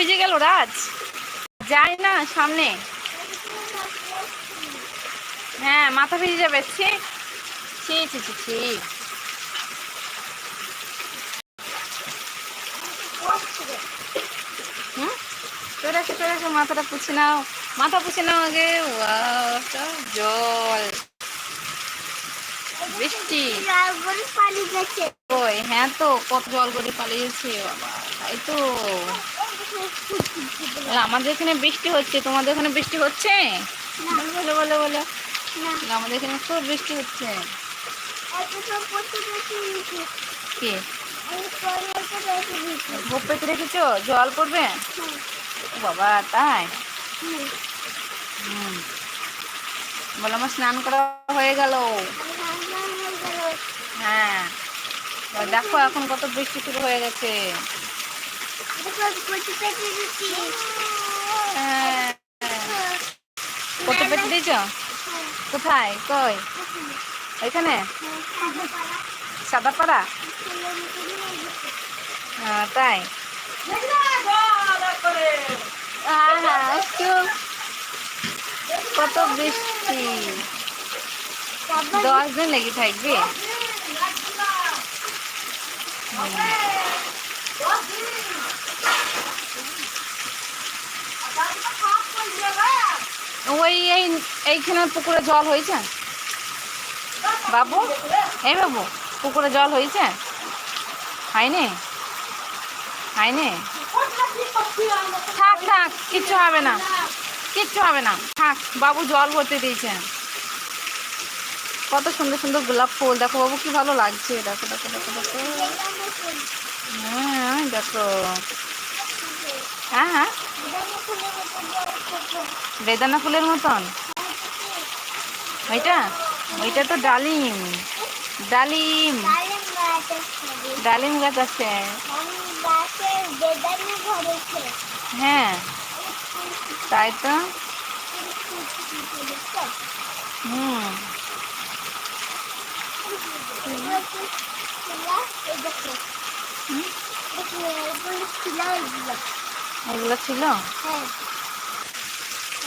ভিজে গেল রাজ? যাই না সামনে। হ্যাঁ মাথা ভিজে যাবে ছি। ছি ছি ছি ছি। মাথাটা পুছে নাও। মাথা পুছে নাও আগে। জল। বৃষ্টি। ওই হ্যাঁ তো কত জল করে পালিয়েছে বাবা তাই তো। আমাদের এখানে বৃষ্টি হচ্ছে। তোমাদের ওখানে বৃষ্টি হচ্ছে? বলো বলো বলো আমাদের এখানে খুব বৃষ্টি হচ্ছে। কি? ভোগ পেতে রেখেছো? জল পড়বে? বাবা তাই? হুম। বলো আমার স্নান করা হয়ে গেল। হ্যাঁ দেখো এখন কত বৃষ্টি শুরু হয়ে গেছে। হ্যাঁ কত পেতে দিয়েছ কোথায় কই এখানে সাদাপাড়া হ্যাঁ তাই কত বৃষ্টি দশ দিন লেগে থাকবে ওই, এই, এইখানে পুকুরে জল হয়েছে? বাবু? এই বাবু, পুকুরে জল হয়েছে? হয়নি? হয়নি? থাক থাক, কিচ্ছু হবে না। কিচ্ছু হবে না। থাক, বাবু জল ভরতে দিয়েছেন কত সুন্দর সুন্দর গোলাপ ফুল। দেখো বাবু, কি ভালো লাগছে। দেখো দেখো দেখো দেখো। হ্যাঁ দেখো। হ্যাঁ হ্যাঁ। বেদানা ফুলের মতন? ওইটা? ওইটা তো ডালিম। ডালিম। ডালিম গাছ আছে। হ্যাঁ। তাই তো। হুম। এগুলো ছিল? তা-